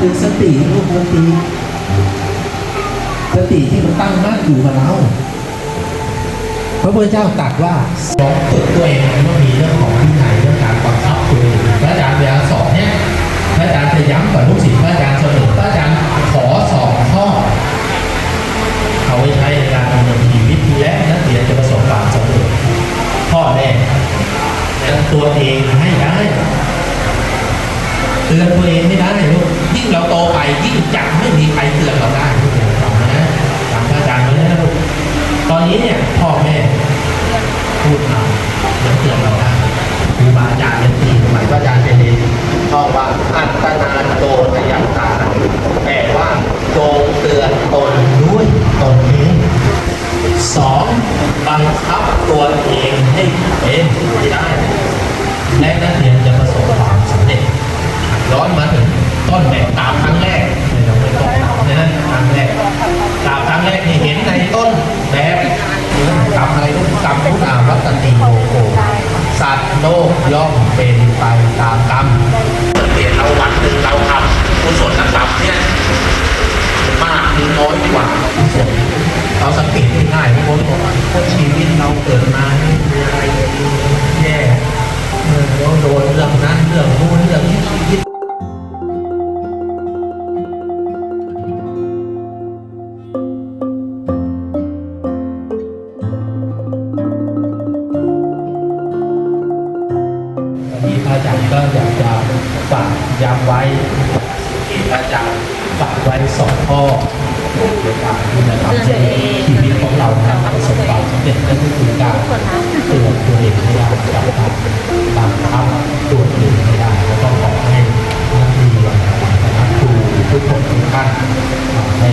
คือสติลูกสติสติที่มันตั้งมั่นอยู่กับเราพระพุทธเจ้าตรัสว่าลองฝึกตัวเองมันต้องมีเรื่องของวินัยเรื่องการบังคับตัวเองพระอาจารย์เวลาสอนเนี่ยพระอาจารย์จะย้ำกับลูกศิษย์พระอาจารย์เสมอพระอาจารย์ขอสองข้อเอาไว้ใช้ในการดำเนินชีวิตและนักเรียนจะประสบความสำเร็จข้อแรกตัวเองให้ได้ เตือนตัวเองไม่ได้ลูกยิ่งเราโตไปยิ่งจังไม่มีใครเตือนเราได้ลูกจำนะจำพระอาจารย์ไว้นะลูกตอนนี้เนี่ยพ่อแม่พูดมาเดี๋ยวเตือนเราได้ครูบาอาจารย์เป็นตีสมัยพระอาจารย์เป็นเองท่องว่าอัตนาโตทยัตตาแปลว่าจงเตือนตนด้วยตนเองสองบังคับตัวเองให้เป็นให้ได้และนักเรียนจะประสบความ ย้อนมาถึงต้นแบบตามครั้งแรก ไว้ที่พระอาจารย์ฝากไว้สองข้อในการที่จะทำให้ชีวิตของเรานะประสบความสำเร็จนั่นก็คือการตรวจตัวเองให้ได้กับการบังคับตัวเองให้ได้แล้วก็ขอให้นักเรียนนะครับครูทุกคนทุกท่านให้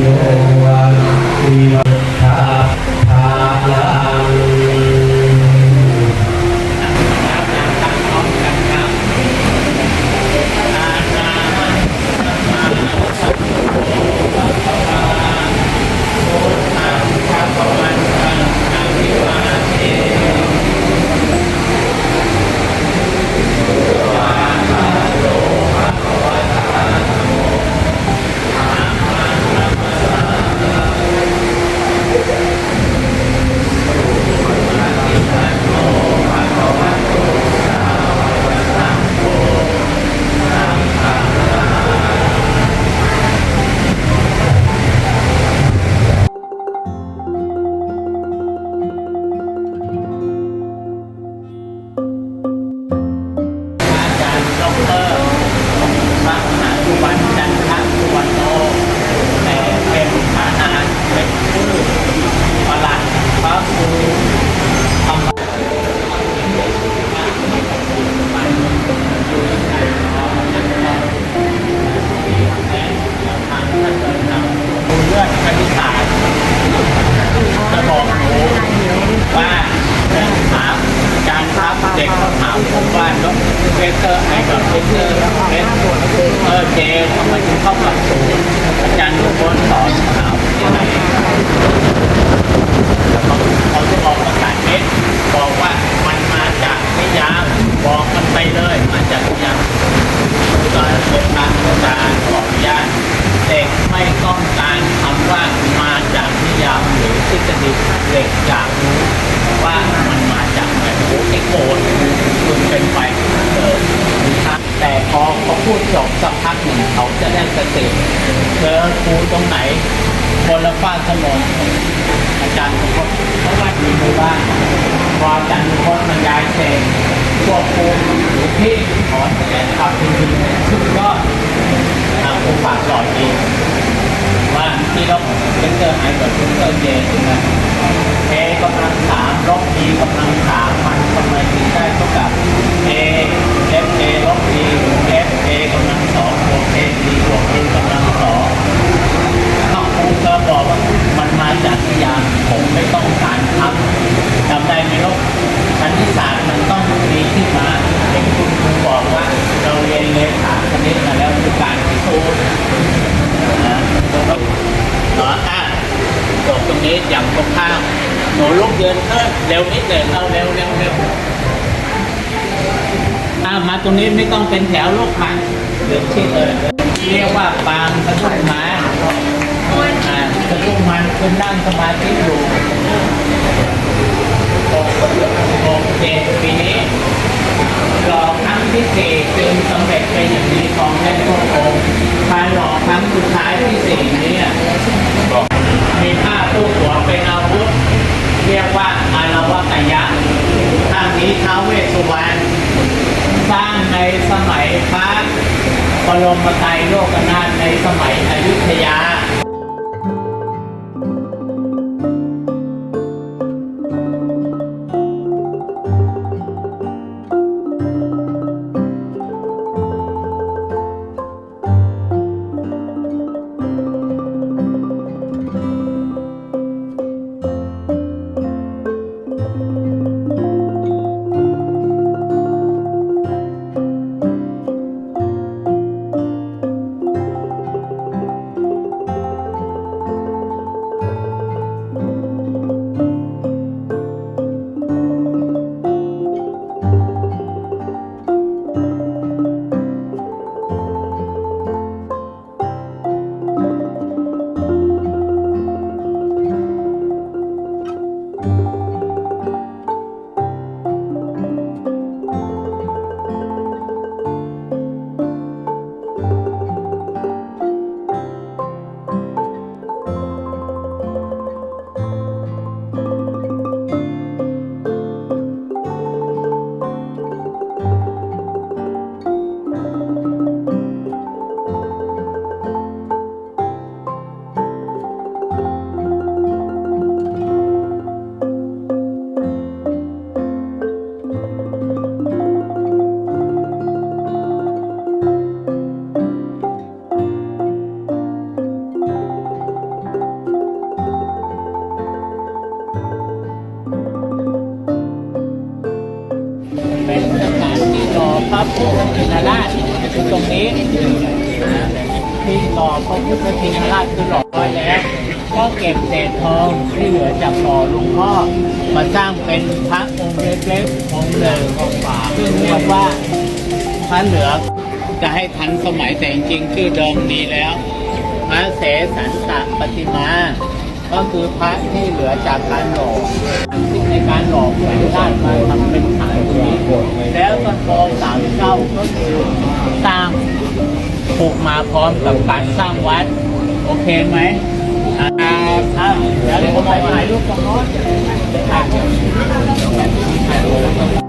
โยวันวิ จารย์ทุกคนเพราะว่าอยู่ในบ้านพออาจารย์ทุกคนบรรยายเสร็จพวกครูหรือพี่ขอนแสดงความยินดีสุดยอดทางครูฝากสอนเองว่าที่เราเป็นเจอหายกับเป็นเจอเจนะเอกำลังสามลบดีกำลังสามมันทำไมถึงได้เท่ากับเอเอฟเอลบดีเอฟเอกำลังสองบวกเอดีบวกเอกำลังสองถ้าครูก็บอกว่ามันมาจากนิยามผมไม่ต้องการทำจำได้ไหมลูกคณิตศาสตร์มันต้องมีที่มาเด็กคุณครูบอกว่าเราเรียนเลขาคณิตมาแล้วคือการพิสูจน์นะเนาะอะ จบตรงนี้อย่างตรงข้ามหนูลุกเดินเพิ่มเร็วนิดเดินเอาเร็วเร็วเร็วอ่ามา ตรงนี้ไม่ต้องเป็นแถวลูกมาเดือดที่เลยเรียกว่าปางสะดุ้งม้อ่าสะดุ้งมันคุณนั่งสมาธิอยู่โอเคปีนี้รอครั้งที่สี่จึงสำเร็จเป็นอย่างนี้ของแม่พวกองค์การรอครั้งสุดท้ายที่สี่นี้ มีผ้าตู้หัวเป็นอาวุธ เรียกว่าอารวตยะทางนี้ท้าวเวสสุวรรณสร้างในสมัยพระบ รมไตยโลกนาถในสมัยอยุธยา รอพระพุทธชินราชคือตรงนี้ที่รอพระพุทธชินราชคือหล่อไว้แล้ว ก็เก็บเศษทองที่เหลือจากหล่อหลุงพ่อมาสร้างเป็นพระองค์เล็กๆองค์หนึ่งองค์ฝาซึ่งเรียกว่าพระเหลือจะให้ทันสมัยแต่จริงชื่อเดิมนี้แล้วพระเสสันตปฏิมา ก็คือพระที่เหลือจากการหล่อในการหล่อแขวนด้านมาทำเป็น มาพร้อมกับการสร้างวัด โอเคไหมครับเดี๋ยวผมไปถ่ายรูปกับน้ง